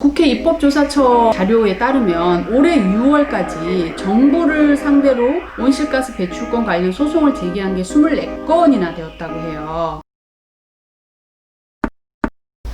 국회 입법조사처 자료에 따르면 올해 6월까지 정부를 상대로 온실가스 배출권 관련 소송을 제기한 게 24건이나 되었다고 해요.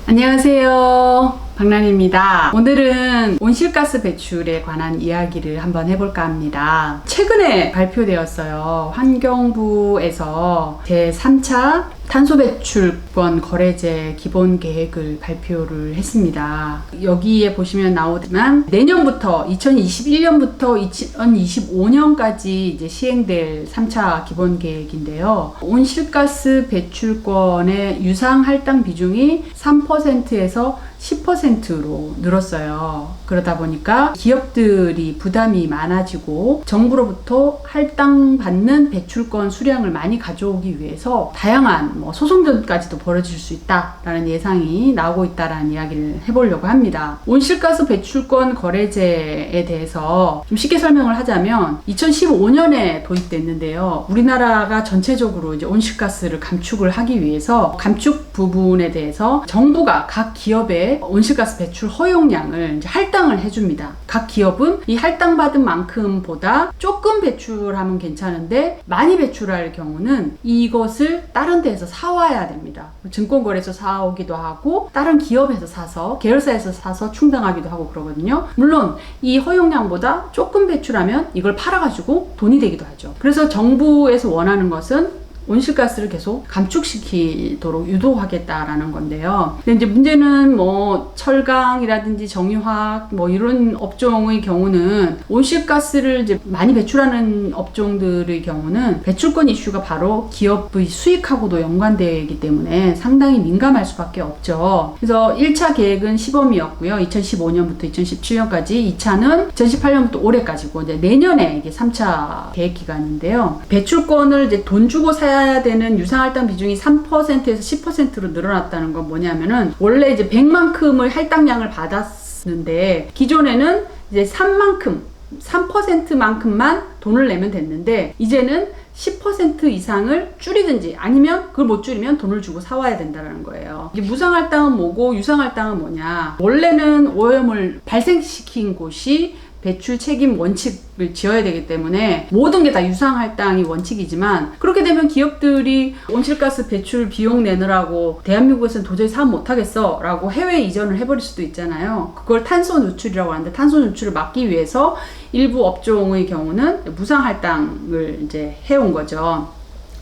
안녕하세요. 박란입니다. 오늘은 온실가스 배출에 관한 이야기를 한번 해볼까 합니다. 최근에 발표되었어요. 환경부에서 제3차 탄소 배출권 거래제 기본 계획을 발표를 했습니다. 여기에 보시면 나오지만 내년부터 2021년부터 2025년까지 이제 시행될 3차 기본 계획인데요. 온실가스 배출권의 유상 할당 비중이 3%에서 10%로 늘었어요. 그러다 보니까 기업들이 부담이 많아지고 정부로부터 할당 받는 배출권 수량을 많이 가져오기 위해서 다양한 뭐 소송전까지도 벌어질 수 있다라는 예상이 나오고 있다라는 이야기를 해보려고 합니다. 온실가스 배출권 거래제에 대해서 좀 쉽게 설명을 하자면 2015년에 도입됐는데요. 우리나라가 전체적으로 이제 온실가스를 감축을 하기 위해서 감축 부분에 대해서 정부가 각 기업에 온실가스 배출 허용량을 할당을 해줍니다. 각 기업은 이 할당받은 만큼보다 조금 배출하면 괜찮은데 많이 배출할 경우는 이것을 다른 데 에서 사와야 됩니다. 증권거래에서 사오기도 하고 다른 기업에서 사서 계열사에서 사서 충당하기도 하고 그러거든요. 물론 이 허용량보다 조금 배출하면 이걸 팔아가지고 돈이 되기도 하죠. 그래서 정부에서 원하는 것은 온실가스를 계속 감축시키도록 유도하겠다라는 건데요. 근데 이제 문제는 뭐 철강이라든지 정유화학 뭐 이런 업종의 경우는 온실가스를 이제 많이 배출하는 업종들의 경우는 배출권 이슈가 바로 기업의 수익하고도 연관되기 때문에 상당히 민감할 수밖에 없죠. 그래서 1차 계획은 시범이었고요. 2015년부터 2017년까지 2차는 2018년부터 올해까지고 이제 내년에 이게 3차 계획 기간인데요. 배출권을 이제 돈 주고 사야 되는 유상할당 비중이 3%에서 10%로 늘어났다는 건 뭐냐면은 원래 이제 100만큼의 할당량을 받았는데 기존에는 이제 3만큼 3%만큼만 돈을 내면 됐는데 이제는 10% 이상을 줄이든지 아니면 그걸 못 줄이면 돈을 주고 사와야 된다는 거예요. 이게 무상할당은 뭐고 유상할당은 뭐냐? 원래는 오염을 발생시킨 곳이 배출 책임 원칙을 지어야 되기 때문에 모든 게 다 유상할당이 원칙이지만 그렇게 되면 기업들이 온실가스 배출 비용 내느라고 대한민국에서는 도저히 사업 못하겠어 라고 해외 이전을 해버릴 수도 있잖아요. 그걸 탄소 누출이라고 하는데 탄소 누출을 막기 위해서 일부 업종의 경우는 무상할당을 이제 해온 거죠.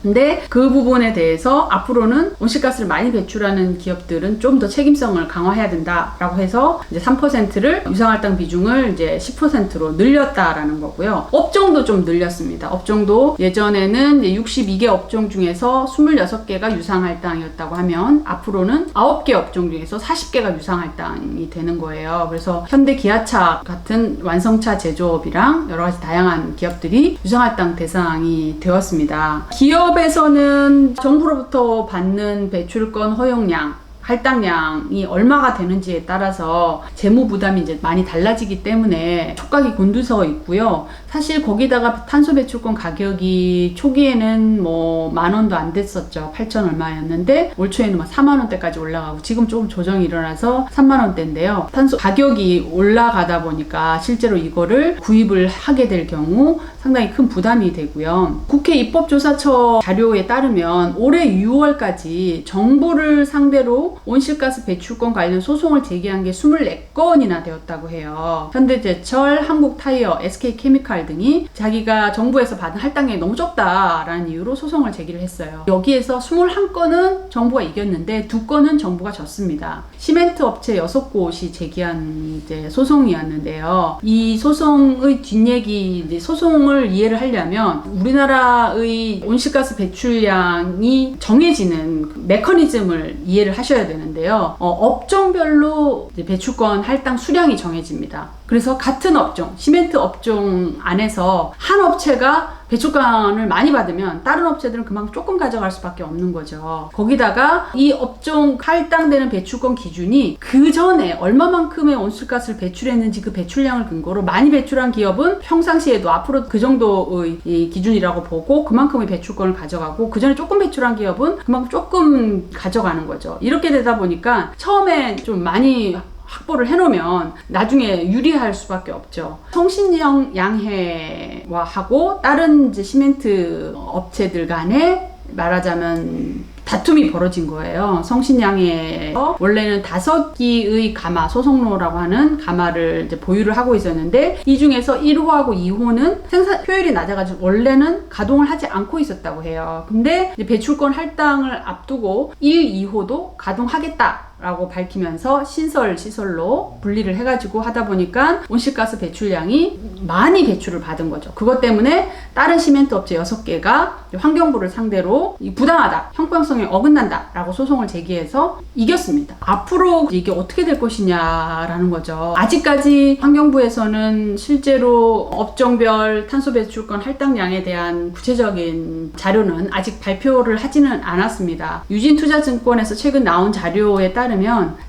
근데 그 부분에 대해서 앞으로는 온실가스를 많이 배출하는 기업들은 좀 더 책임성을 강화해야 된다라고 해서 이제 3%를 유상할당 비중을 이제 10%로 늘렸다라는 거고요. 업종도 좀 늘렸습니다. 업종도 예전에는 이제 62개 업종 중에서 26개가 유상할당이었다고 하면 앞으로는 9개 업종 중에서 40개가 유상할당이 되는 거예요. 그래서 현대 기아차 같은 완성차 제조업이랑 여러 가지 다양한 기업들이 유상할당 대상이 되었습니다. 기업 기업에서는 정부로부터 받는 배출권 허용량 할당량이 얼마가 되는지에 따라서 재무 부담이 이제 많이 달라지기 때문에 촉각이 곤두서 있고요. 사실 거기다가 탄소 배출권 가격이 초기에는 뭐 만 원도 안 됐었죠. 8천 얼마였는데 올 초에는 막 4만 원대까지 올라가고 지금 조금 조정이 일어나서 3만 원대인데요. 탄소 가격이 올라가다 보니까 실제로 이거를 구입을 하게 될 경우 상당히 큰 부담이 되고요. 국회 입법조사처 자료에 따르면 올해 6월까지 정부를 상대로 온실가스 배출권 관련 소송을 제기한 게 24건이나 되었다고 해요. 현대제철, 한국타이어, SK케미칼 등이 자기가 정부에서 받은 할당량이 너무 적다라는 이유로 소송을 제기를 했어요. 여기에서 21건은 정부가 이겼는데 두 건은 정부가 졌습니다. 시멘트 업체 6곳이 제기한 이제 소송이었는데요. 이 소송의 뒷얘기 이제 소송을 이해를 하려면 우리나라의 온실가스 배출량이 정해지는 그 메커니즘을 이해를 하셔야 되는데요. 어, 업종별로 배출권 할당 수량이 정해집니다. 그래서 같은 업종, 시멘트 업종 안에서 한 업체가 배출권을 많이 받으면 다른 업체들은 그만큼 조금 가져갈 수밖에 없는 거죠. 거기다가 이 업종 할당되는 배출권 기준이 그 전에 얼마만큼의 온실가스를 배출했는지 그 배출량을 근거로 많이 배출한 기업은 평상시에도 앞으로 그 정도의 이 기준이라고 보고 그만큼의 배출권을 가져가고 그 전에 조금 배출한 기업은 그만큼 조금 가져가는 거죠. 이렇게 되다 보니까 처음에 좀 많이 확보를 해놓으면 나중에 유리할 수밖에 없죠. 성신영 양해와 하고 다른 이제 시멘트 업체들 간에 말하자면 다툼이 벌어진 거예요. 성신양에서 원래는 다섯 기의 가마, 소속로라고 하는 가마를 이제 보유를 하고 있었는데 이 중에서 1호하고 2호는 생산 효율이 낮아가지고 원래는 가동을 하지 않고 있었다고 해요. 근데 배출권 할당을 앞두고 1, 2호도 가동하겠다. 라고 밝히면서 신설 시설로 분리를 해가지고 하다 보니까 온실가스 배출량이 많이 배출을 받은 거죠. 그것 때문에 다른 시멘트 업체 6개가 환경부를 상대로 이 부당하다, 형평성에 어긋난다 라고 소송을 제기해서 이겼습니다. 앞으로 이게 어떻게 될 것이냐라는 거죠. 아직까지 환경부에서는 실제로 업종별 탄소 배출권 할당량에 대한 구체적인 자료는 아직 발표를 하지는 않았습니다. 유진투자증권에서 최근 나온 자료에 따르면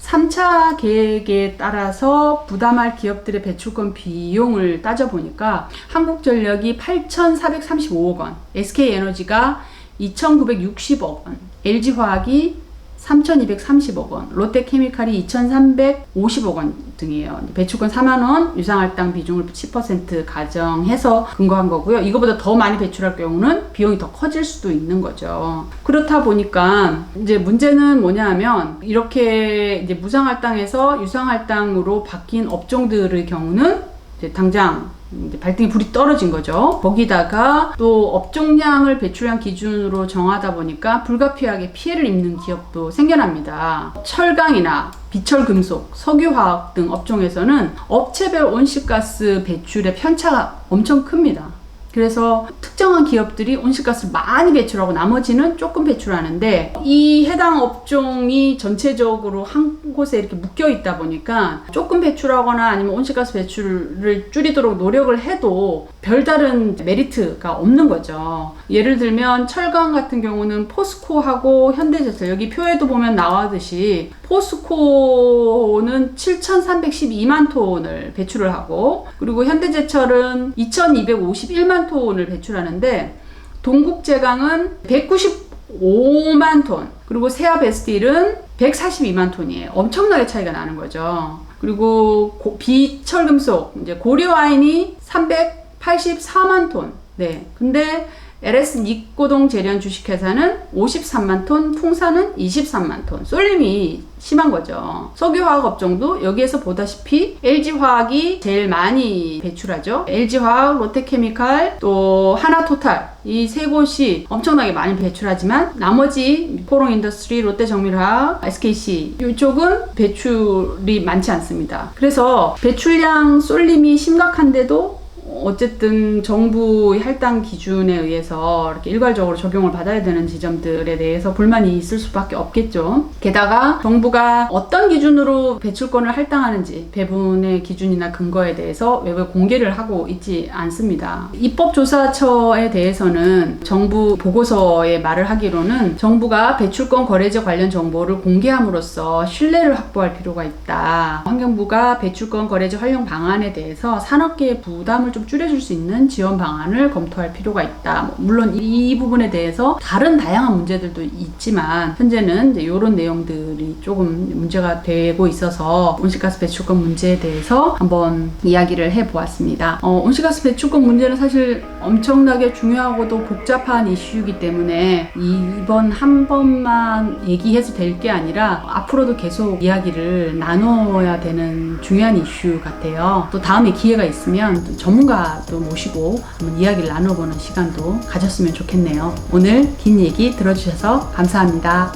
3차 계획에 따라서 부담할 기업들의 배출권 비용을 따져보니까 한국전력이 8,435억 원, SK에너지가 2,960억 원, LG화학이 3,230억 원, 롯데케미칼이 2,350억 원 등이에요. 배출권 4만 원, 유상할당 비중을 10% 가정해서 근거한 거고요. 이거보다 더 많이 배출할 경우는 비용이 더 커질 수도 있는 거죠. 그렇다 보니까 이제 문제는 뭐냐하면 이렇게 이제 무상할당에서 유상할당으로 바뀐 업종들의 경우는 당장 발등에 불이 떨어진 거죠. 거기다가 또 업종량을 배출량 기준으로 정하다 보니까 불가피하게 피해를 입는 기업도 생겨납니다. 철강이나 비철금속, 석유화학 등 업종에서는 업체별 온실가스 배출의 편차가 엄청 큽니다. 그래서 특정한 기업들이 온실가스를 많이 배출하고 나머지는 조금 배출하는데 이 해당 업종이 전체적으로 한 곳에 이렇게 묶여 있다 보니까 조금 배출하거나 아니면 온실가스 배출을 줄이도록 노력을 해도 별다른 메리트가 없는 거죠. 예를 들면 철강 같은 경우는 포스코하고 현대제철 여기 표에도 보면 나와듯이 포스코는 7,312만 톤을 배출을 하고 그리고 현대제철은 2,251만 톤을 배출하는데 동국제강은 195만 톤 그리고 세아베스틸은 142만 톤이에요. 엄청나게 차이가 나는 거죠. 그리고 고, 비철금속 이제 고려와인이 384만 톤. 네. 근데 LS 니꼬동 재련 주식회사는 53만 톤, 풍사는 23만 톤. 쏠림이 심한 거죠. 석유화학 업종도 여기에서 보다시피 LG화학이 제일 많이 배출하죠. LG화학, 롯데케미칼, 또 하나토탈 이 세 곳이 엄청나게 많이 배출하지만 나머지 포롱인더스트리, 롯데정밀화학, SKC 이쪽은 배출이 많지 않습니다. 그래서 배출량 쏠림이 심각한데도 어쨌든 정부의 할당 기준에 의해서 이렇게 일괄적으로 적용을 받아야 되는 지점들에 대해서 불만이 있을 수밖에 없겠죠. 게다가 정부가 어떤 기준으로 배출권을 할당하는지 배분의 기준이나 근거에 대해서 외부에 공개를 하고 있지 않습니다. 입법조사처에 대해서는 정부 보고서에 말을 하기로는 정부가 배출권 거래제 관련 정보를 공개함으로써 신뢰를 확보할 필요가 있다. 환경부가 배출권 거래제 활용 방안에 대해서 산업계의 부담을 좀 줄여줄 수 있는 지원 방안을 검토할 필요가 있다. 뭐 물론 이 부분에 대해서 다른 다양한 문제들도 있지만 현재는 이런 내용들이 조금 문제가 되고 있어서 온실가스 배출권 문제에 대해서 한번 이야기를 해보았습니다. 어, 온실가스 배출권 문제는 사실 엄청나게 중요하고도 복잡한 이슈이기 때문에 이번 한 번만 얘기해서 될 게 아니라 앞으로도 계속 이야기를 나눠야 되는 중요한 이슈 같아요. 또 다음에 기회가 있으면 또 전문가도 모시고 한번 이야기를 나눠보는 시간도 가졌으면 좋겠네요. 오늘 긴 얘기 들어주셔서 감사합니다.